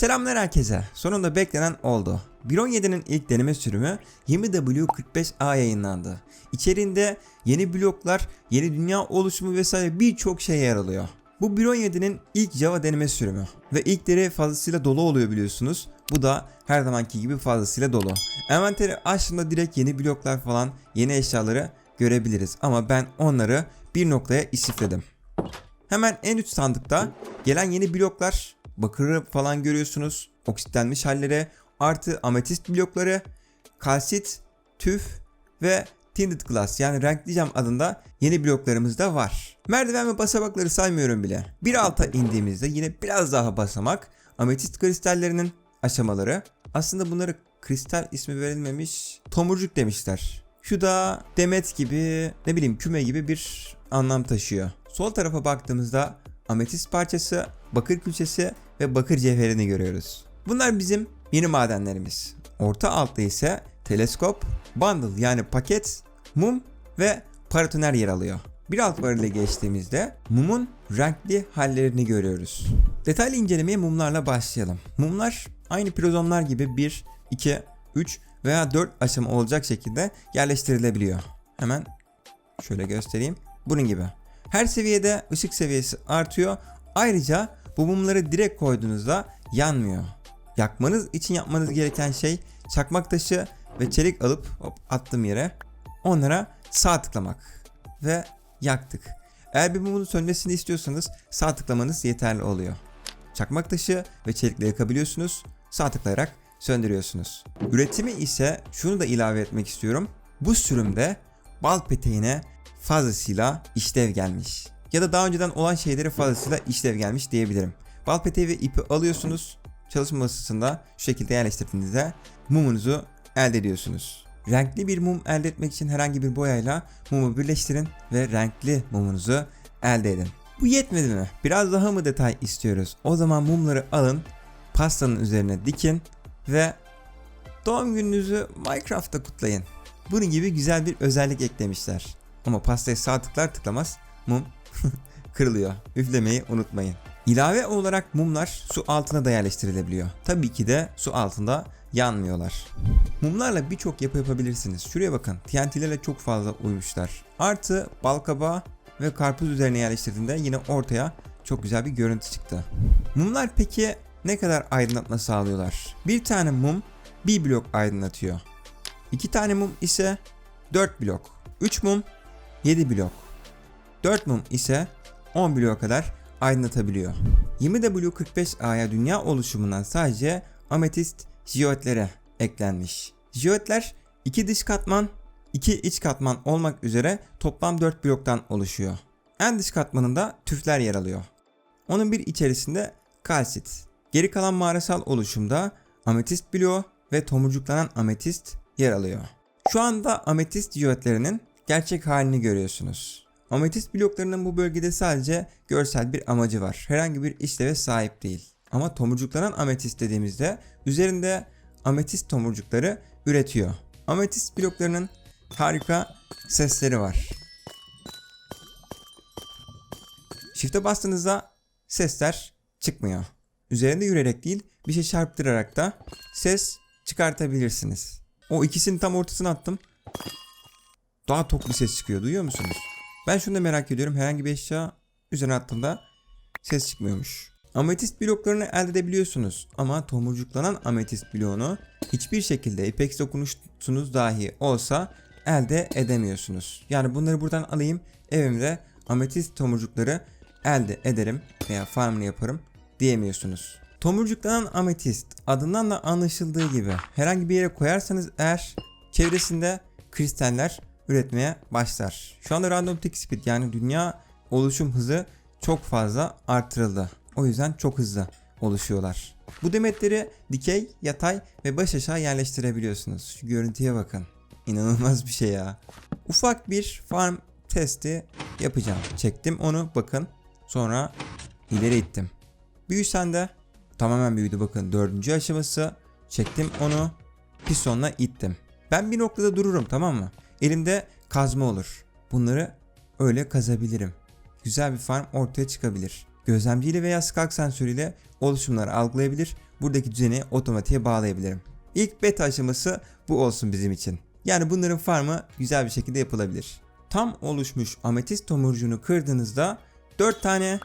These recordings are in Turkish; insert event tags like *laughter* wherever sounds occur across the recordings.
Selamlar herkese. Sonunda beklenen oldu. 1.17'nin ilk deneme sürümü 20W45A yayınlandı. İçeriğinde yeni bloklar, yeni dünya oluşumu vesaire birçok şey yer alıyor. Bu 1.17'nin ilk Java deneme sürümü ve ilkleri fazlasıyla dolu oluyor biliyorsunuz. Bu da her zamanki gibi fazlasıyla dolu. Envanteri açtığımda direkt yeni bloklar falan, yeni eşyaları görebiliriz ama ben onları bir noktaya istifledim. Hemen en üst sandıkta gelen yeni bloklar, bakırı falan görüyorsunuz. Oksitlenmiş halleri, artı ametist blokları, kalsit, tüf ve tinted glass yani renkli cam adında yeni bloklarımız da var. Merdiven ve basamakları saymıyorum bile. Bir alta indiğimizde yine biraz daha basamak, ametist kristallerinin aşamaları. Aslında bunları kristal ismi verilmemiş, tomurcuk demişler. Şu da demet gibi, ne bileyim küme gibi bir anlam taşıyor. Sol tarafa baktığımızda ametist parçası, bakır külçesi ve bakır cevherini görüyoruz. Bunlar bizim yeni madenlerimiz. Orta altta ise teleskop, bundle yani paket, mum ve paratoner yer alıyor. Bir alt varile geçtiğimizde mumun renkli hallerini görüyoruz. Detaylı incelemeye mumlarla başlayalım. Mumlar aynı prizomlar gibi 1, 2, 3 veya 4 aşama olacak şekilde yerleştirilebiliyor. Hemen şöyle göstereyim. Bunun gibi. Her seviyede ışık seviyesi artıyor. Ayrıca bu mumları direkt koyduğunuzda yanmıyor. Yakmanız için yapmanız gereken şey çakmak taşı ve çelik alıp hop attığım yere onlara sağ tıklamak ve yaktık. Eğer bir mumun sönmesini istiyorsanız sağ tıklamanız yeterli oluyor. Çakmak taşı ve çelikle yakabiliyorsunuz. Sağ tıklayarak söndürüyorsunuz. Üretimi ise şunu da ilave etmek istiyorum. Bu sürümde bal peteğine fazlasıyla işlev gelmiş. Ya da daha önceden olan şeyleri fazlasıyla işlev gelmiş diyebilirim. Bal ve ipi alıyorsunuz. Çalışma masasında şu şekilde yerleştirdiğinizde mumunuzu elde ediyorsunuz. Renkli bir mum elde etmek için herhangi bir boyayla mumu birleştirin ve renkli mumunuzu elde edin. Bu yetmedi mi? Biraz daha mı detay istiyoruz? O zaman mumları alın, pastanın üzerine dikin ve doğum gününüzü Minecraft'ta kutlayın. Bunun gibi güzel bir özellik eklemişler. Ama pastaya sağ tıklar tıklamaz mum *laughs* kırılıyor. Üflemeyi unutmayın. İlave olarak mumlar su altına da yerleştirilebiliyor. Tabii ki de su altında yanmıyorlar. Mumlarla birçok yapı yapabilirsiniz. Şuraya bakın. TNT'lerle çok fazla uymuşlar. Artı balkabağı ve karpuz üzerine yerleştirdiğinde yine ortaya çok güzel bir görüntü çıktı. Mumlar peki ne kadar aydınlatma sağlıyorlar? Bir tane mum bir blok aydınlatıyor. İki tane mum ise 4 blok. 3 mum 7 blok. 4 mum ise 10 bloğa kadar aydınlatabiliyor. 20W45A'ya dünya oluşumundan sadece ametist jiyotlere eklenmiş. Jiyotler 2 dış katman, 2 iç katman olmak üzere toplam 4 bloktan oluşuyor. En dış katmanında tüfler yer alıyor. Onun bir içerisinde kalsit. Geri kalan mağarasal oluşumda ametist bloğu ve tomurcuklanan ametist yer alıyor. Şu anda ametist jiyotlerinin gerçek halini görüyorsunuz. Ametist bloklarının bu bölgede sadece görsel bir amacı var. Herhangi bir işleve sahip değil. Ama tomurcuklanan ametist dediğimizde üzerinde ametist tomurcukları üretiyor. Ametist bloklarının harika sesleri var. Shift'e bastığınızda sesler çıkmıyor. Üzerinde yürüyerek değil bir şey çarptırarak da ses çıkartabilirsiniz. O ikisini tam ortasına attım. Daha tok bir ses çıkıyor duyuyor musunuz? Ben şunu da merak ediyorum herhangi bir eşya üzerine attığımda ses çıkmıyormuş. Ametist bloklarını elde edebiliyorsunuz ama tomurcuklanan ametist bloğunu hiçbir şekilde ipex dokunuşunuz dahi olsa elde edemiyorsunuz. Yani bunları buradan alayım evimde ametist tomurcukları elde ederim veya farmını yaparım diyemiyorsunuz. Tomurcuklanan ametist adından da anlaşıldığı gibi herhangi bir yere koyarsanız eğer çevresinde kristaller üretmeye başlar. Şu anda random tick speed yani dünya oluşum hızı çok fazla artırıldı. O yüzden çok hızlı oluşuyorlar. Bu demetleri dikey, yatay ve baş aşağı yerleştirebiliyorsunuz. Şu görüntüye bakın. İnanılmaz bir şey ya. Ufak bir farm testi yapacağım. Çektim onu bakın. Sonra ileri ittim. Büyüsen de tamamen büyüdü bakın. Dördüncü aşaması. Çektim onu. Pistonla ittim. Ben bir noktada dururum tamam mı? Elimde kazma olur. Bunları öyle kazabilirim. Güzel bir farm ortaya çıkabilir. gözlemciyle veya skak sensörüyle oluşumları algılayabilir. Buradaki düzeni otomatiğe bağlayabilirim. İlk beta aşaması bu olsun bizim için. Yani bunların farmı güzel bir şekilde yapılabilir. Tam oluşmuş ametist tomurcuğunu kırdığınızda 4 tane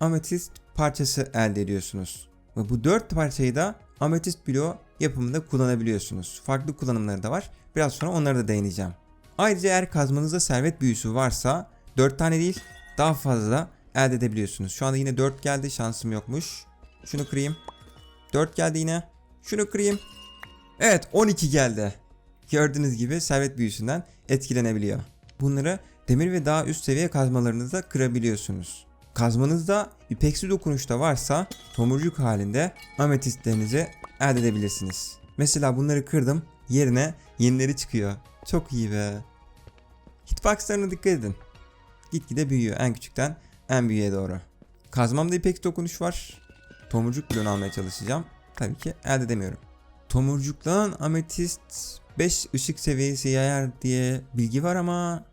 ametist parçası elde ediyorsunuz. Ve bu 4 parçayı da ametist bloğu yapımında kullanabiliyorsunuz. Farklı kullanımları da var. Biraz sonra onlara da değineceğim. Ayrıca eğer kazmanızda servet büyüsü varsa 4 tane değil daha fazla elde edebiliyorsunuz. Şu anda yine 4 geldi şansım yokmuş. Şunu kırayım. 4 geldi yine. Şunu kırayım. Evet 12 geldi. Gördüğünüz gibi servet büyüsünden etkilenebiliyor. Bunları demir ve daha üst seviye kazmalarınızda kırabiliyorsunuz. Kazmanızda ipeksi dokunuş da varsa tomurcuk halinde ametistlerinizi elde edebilirsiniz. Mesela bunları kırdım yerine yenileri çıkıyor. Çok iyi be. Hitboxlarına dikkat edin. Gitgide büyüyor en küçükten en büyüğe doğru. Kazmamda ipek dokunuş var. Tomurcuk bloğunu almaya çalışacağım. Tabii ki elde edemiyorum. Tomurcuklanan ametist 5 ışık seviyesi yayar diye bilgi var ama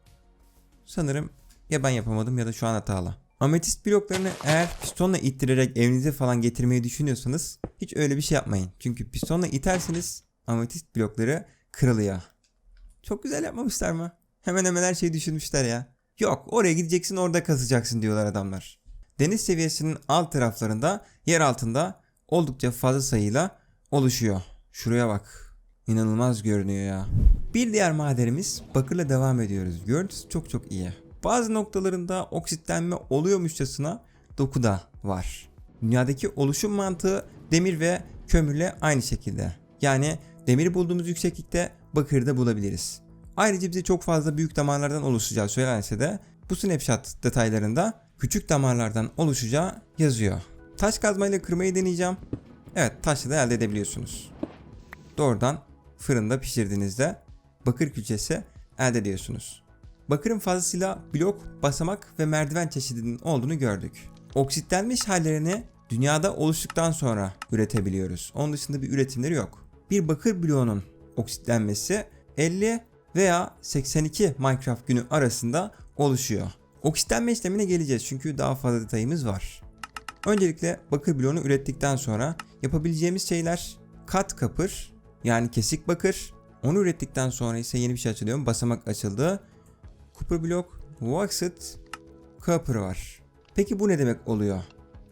sanırım ya ben yapamadım ya da şu an hatalı. Ametist bloklarını eğer pistonla ittirerek evinize falan getirmeyi düşünüyorsanız hiç öyle bir şey yapmayın. Çünkü pistonla iterseniz ametist blokları kırılıyor. Çok güzel yapmamışlar mı? Hemen hemen her şeyi düşünmüşler ya. Yok oraya gideceksin orada kazacaksın diyorlar adamlar. Deniz seviyesinin alt taraflarında yer altında oldukça fazla sayıyla oluşuyor. Şuraya bak. İnanılmaz görünüyor ya. Bir diğer madenimiz bakırla devam ediyoruz. Görüntüsü çok çok iyi. Bazı noktalarında oksitlenme oluyormuşçasına doku da var. Dünyadaki oluşum mantığı demir ve kömürle aynı şekilde. Yani demiri bulduğumuz yükseklikte bakırı da bulabiliriz. Ayrıca bize çok fazla büyük damarlardan oluşacağı söylense de bu snapshot detaylarında küçük damarlardan oluşacağı yazıyor. Taş kazmayla kırmayı deneyeceğim. Evet taşla da elde edebiliyorsunuz. Doğrudan fırında pişirdiğinizde bakır külçesi elde ediyorsunuz. Bakırın fazlasıyla blok, basamak ve merdiven çeşidinin olduğunu gördük. Oksitlenmiş hallerini dünyada oluştuktan sonra üretebiliyoruz. Onun dışında bir üretimleri yok. Bir bakır bloğunun oksitlenmesi 50 veya 82 Minecraft günü arasında oluşuyor. Oksitlenme işlemine geleceğiz çünkü daha fazla detayımız var. Öncelikle bakır bloğunu ürettikten sonra yapabileceğimiz şeyler kat kapır yani kesik bakır. Onu ürettikten sonra ise yeni bir şey açılıyor. Basamak açıldı. Copper blok, Waxed, Copper var. Peki bu ne demek oluyor?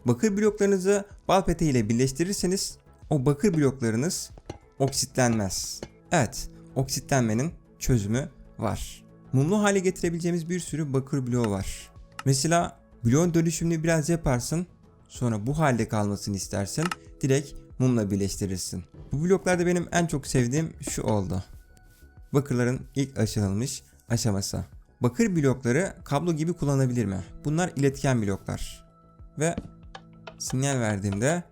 Bakır bloklarınızı bal ile birleştirirseniz o bakır bloklarınız oksitlenmez. Evet, oksitlenmenin çözümü var. Mumlu hale getirebileceğimiz bir sürü bakır bloğu var. Mesela bloğun dönüşümünü biraz yaparsın, sonra bu halde kalmasını istersin, direkt mumla birleştirirsin. Bu bloklarda benim en çok sevdiğim şu oldu. Bakırların ilk aşılmış aşaması. Bakır blokları kablo gibi kullanabilir mi? Bunlar iletken bloklar. Ve sinyal verdiğimde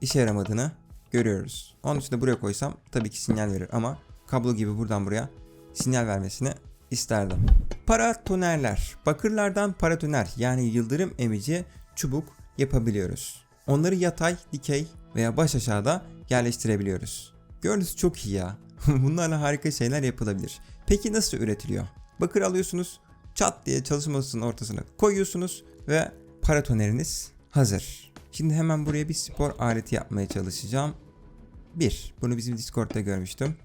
işe yaramadığını görüyoruz. Onun de buraya koysam tabii ki sinyal verir ama kablo gibi buradan buraya sinyal vermesini isterdim. Paratonerler. Bakırlardan paratoner yani yıldırım emici çubuk yapabiliyoruz. Onları yatay, dikey veya baş aşağıda yerleştirebiliyoruz. Gördüğünüz çok iyi ya. *laughs* Bunlarla harika şeyler yapılabilir. Peki nasıl üretiliyor? Bakır alıyorsunuz, çat diye çalışma masasının ortasına koyuyorsunuz ve paratoneriniz hazır. Şimdi hemen buraya bir spor aleti yapmaya çalışacağım. Bir, bunu bizim Discord'da görmüştüm.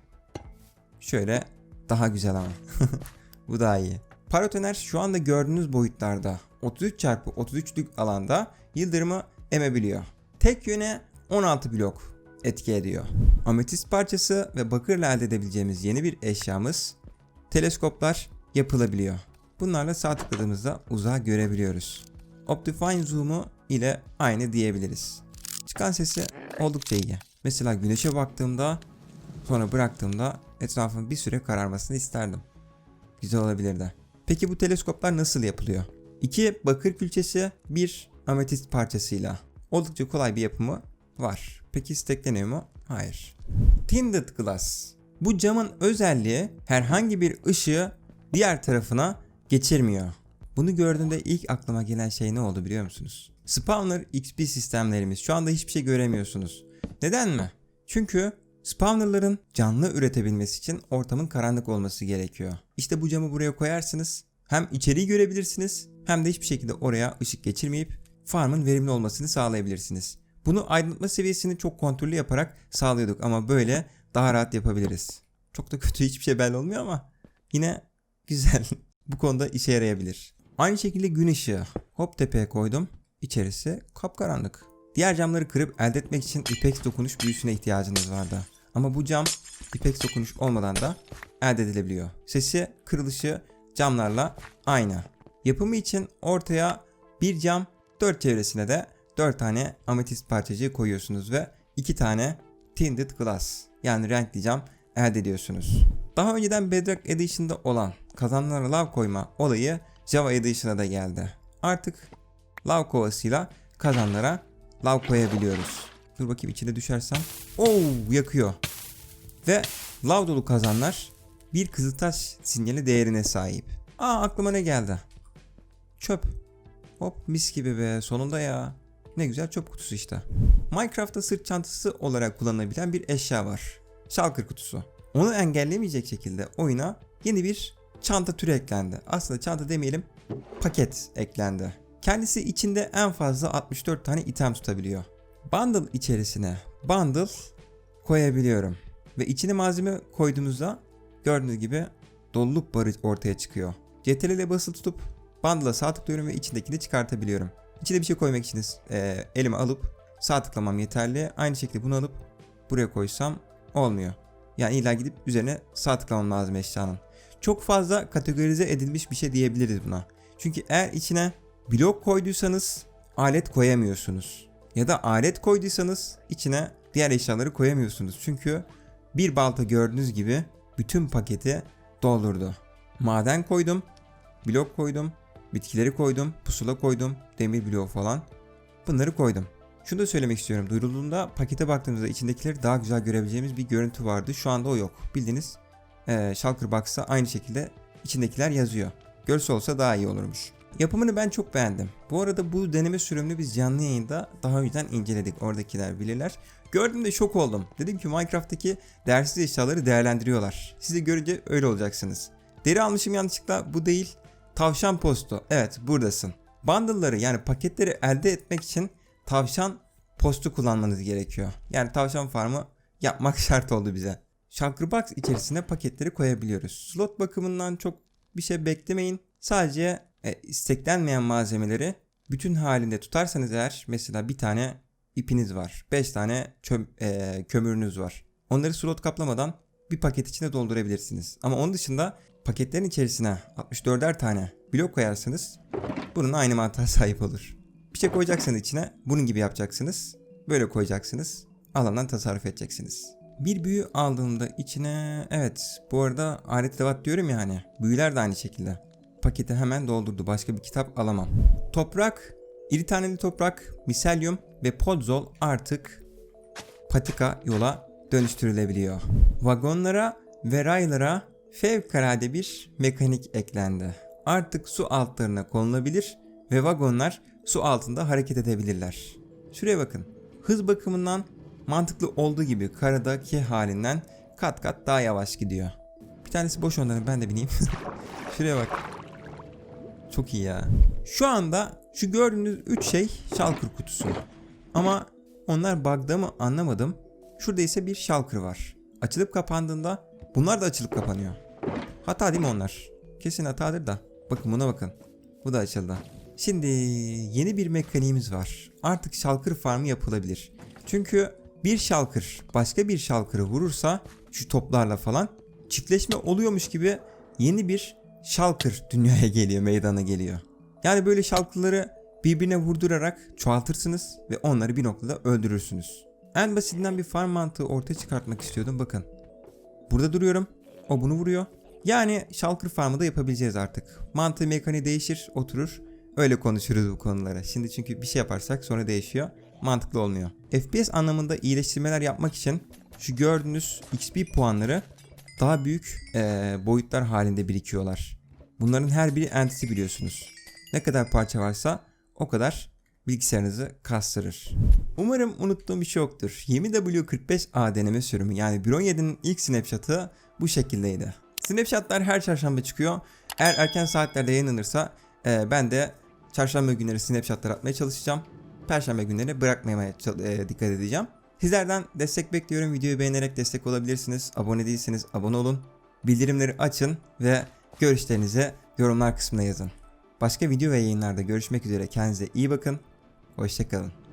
Şöyle daha güzel ama. *laughs* Bu daha iyi. Paratoner şu anda gördüğünüz boyutlarda 33 çarpı 33'lük alanda yıldırımı emebiliyor. Tek yöne 16 blok etki ediyor. Ametist parçası ve bakırla elde edebileceğimiz yeni bir eşyamız teleskoplar yapılabiliyor. Bunlarla sağ tıkladığımızda uzağı görebiliyoruz. Optifine zoom'u ile aynı diyebiliriz. Çıkan sesi oldukça iyi. Mesela güneşe baktığımda sonra bıraktığımda etrafın bir süre kararmasını isterdim. Güzel olabilirdi. Peki bu teleskoplar nasıl yapılıyor? İki bakır külçesi, bir ametist parçasıyla. Oldukça kolay bir yapımı var. Peki stekleniyor mu? Hayır. Tinted glass. Bu camın özelliği herhangi bir ışığı diğer tarafına geçirmiyor. Bunu gördüğümde ilk aklıma gelen şey ne oldu biliyor musunuz? Spawner XP sistemlerimiz şu anda hiçbir şey göremiyorsunuz. Neden mi? Çünkü spawnerların canlı üretebilmesi için ortamın karanlık olması gerekiyor. İşte bu camı buraya koyarsınız. Hem içeriği görebilirsiniz hem de hiçbir şekilde oraya ışık geçirmeyip farmın verimli olmasını sağlayabilirsiniz. Bunu aydınlatma seviyesini çok kontrollü yaparak sağlıyorduk ama böyle daha rahat yapabiliriz. Çok da kötü hiçbir şey belli olmuyor ama yine güzel. *laughs* Bu konuda işe yarayabilir. Aynı şekilde gün ışığı. Hop tepeye koydum. İçerisi kapkaranlık. Diğer camları kırıp elde etmek için ipex dokunuş büyüsüne ihtiyacınız vardı. Ama bu cam ipex dokunuş olmadan da elde edilebiliyor. Sesi, kırılışı camlarla aynı. Yapımı için ortaya bir cam, dört çevresine de 4 tane ametist parçacığı koyuyorsunuz ve 2 tane tinted glass yani renkli cam elde ediyorsunuz. Daha önceden Bedrock Edition'da olan kazanlara lav koyma olayı Java Edition'a da geldi. Artık lav kovasıyla kazanlara lav koyabiliyoruz. Dur bakayım içine düşersem. Oo yakıyor. Ve lav dolu kazanlar bir kızıltaş sinyali değerine sahip. Aa aklıma ne geldi? Çöp. Hop mis gibi be sonunda ya. Ne güzel çöp kutusu işte. Minecraft'ta sırt çantası olarak kullanılabilen bir eşya var. Shulker kutusu. Onu engellemeyecek şekilde oyuna yeni bir çanta türü eklendi. Aslında çanta demeyelim paket eklendi. Kendisi içinde en fazla 64 tane item tutabiliyor. Bundle içerisine bundle koyabiliyorum. Ve içine malzeme koyduğumuzda gördüğünüz gibi doluluk barı ortaya çıkıyor. CTRL ile basılı tutup bundle'a sağ tıklıyorum ve içindekini çıkartabiliyorum. İçine bir şey koymak için e, elime alıp sağ tıklamam yeterli. Aynı şekilde bunu alıp buraya koysam olmuyor. Yani illa gidip üzerine sağ tıklamam lazım eşyanın. Çok fazla kategorize edilmiş bir şey diyebiliriz buna. Çünkü eğer içine blok koyduysanız alet koyamıyorsunuz. Ya da alet koyduysanız içine diğer eşyaları koyamıyorsunuz. Çünkü bir balta gördüğünüz gibi bütün paketi doldurdu. Maden koydum, blok koydum, bitkileri koydum, pusula koydum, demir bloğu falan. Bunları koydum. Şunu da söylemek istiyorum. Duyurulduğunda pakete baktığımızda içindekileri daha güzel görebileceğimiz bir görüntü vardı. Şu anda o yok. Bildiğiniz e, Shulker Box'ta aynı şekilde içindekiler yazıyor. Görse olsa daha iyi olurmuş. Yapımını ben çok beğendim. Bu arada bu deneme sürümünü biz canlı yayında daha önceden inceledik. Oradakiler bilirler. Gördüğümde şok oldum. Dedim ki Minecraft'taki değersiz eşyaları değerlendiriyorlar. Siz de görünce öyle olacaksınız. Deri almışım yanlışlıkla bu değil. Tavşan postu. Evet buradasın. Bundle'ları yani paketleri elde etmek için tavşan postu kullanmanız gerekiyor. Yani tavşan farmı yapmak *laughs* şart oldu bize. Shulker Box içerisine paketleri koyabiliyoruz. Slot bakımından çok bir şey beklemeyin. Sadece e, isteklenmeyen malzemeleri bütün halinde tutarsanız eğer mesela bir tane ipiniz var. 5 tane çöm, e, kömürünüz var. Onları slot kaplamadan bir paket içine doldurabilirsiniz. Ama onun dışında paketlerin içerisine 64'er tane blok koyarsanız bunun aynı mantığa *laughs* sahip olur. Bir şey koyacaksınız içine bunun gibi yapacaksınız. Böyle koyacaksınız. Alandan tasarruf edeceksiniz. Bir büyü aldığımda içine evet bu arada alet evat diyorum ya hani büyüler de aynı şekilde. Paketi hemen doldurdu. Başka bir kitap alamam. Toprak, iri taneli toprak, miselyum ve podzol artık patika yola dönüştürülebiliyor. Vagonlara ve raylara fevkalade bir mekanik eklendi. Artık su altlarına konulabilir ve vagonlar su altında hareket edebilirler. Şuraya bakın. Hız bakımından mantıklı olduğu gibi karadaki halinden kat kat daha yavaş gidiyor. Bir tanesi boş onların ben de bineyim. *laughs* Şuraya bak. Çok iyi ya. Şu anda şu gördüğünüz 3 şey Shulker kutusu. Ama onlar bug'da mı anlamadım. Şurada ise bir Shulker var. Açılıp kapandığında bunlar da açılıp kapanıyor. Hata değil mi onlar? Kesin hatadır da. Bakın buna bakın. Bu da açıldı. Şimdi yeni bir mekaniğimiz var. Artık Shulker farmı yapılabilir. Çünkü bir Shulker başka bir Shulker'ı vurursa şu toplarla falan çiftleşme oluyormuş gibi yeni bir Shulker dünyaya geliyor, meydana geliyor. Yani böyle Shulker'ları birbirine vurdurarak çoğaltırsınız ve onları bir noktada öldürürsünüz. En basitinden bir farm mantığı ortaya çıkartmak istiyordum bakın. Burada duruyorum. O bunu vuruyor. Yani Shulker farmı da yapabileceğiz artık. Mantığı mekaniği değişir, oturur. Öyle konuşuruz bu konulara. Şimdi çünkü bir şey yaparsak sonra değişiyor. Mantıklı olmuyor. FPS anlamında iyileştirmeler yapmak için şu gördüğünüz XP puanları daha büyük eee, boyutlar halinde birikiyorlar. Bunların her biri entity biliyorsunuz. Ne kadar parça varsa o kadar bilgisayarınızı kastırır. Umarım unuttuğum bir şey yoktur. 20W45A deneme sürümü yani Bron 7'nin ilk snapshot'ı bu şekildeydi. Snapshot'lar her çarşamba çıkıyor. Eğer erken saatlerde yayınlanırsa e, ben de Çarşamba günleri snapshotlar atmaya çalışacağım. Perşembe günleri bırakmamaya e, dikkat edeceğim. Sizlerden destek bekliyorum. Videoyu beğenerek destek olabilirsiniz. Abone değilseniz abone olun. Bildirimleri açın ve görüşlerinizi yorumlar kısmına yazın. Başka video ve yayınlarda görüşmek üzere. Kendinize iyi bakın. Hoşçakalın.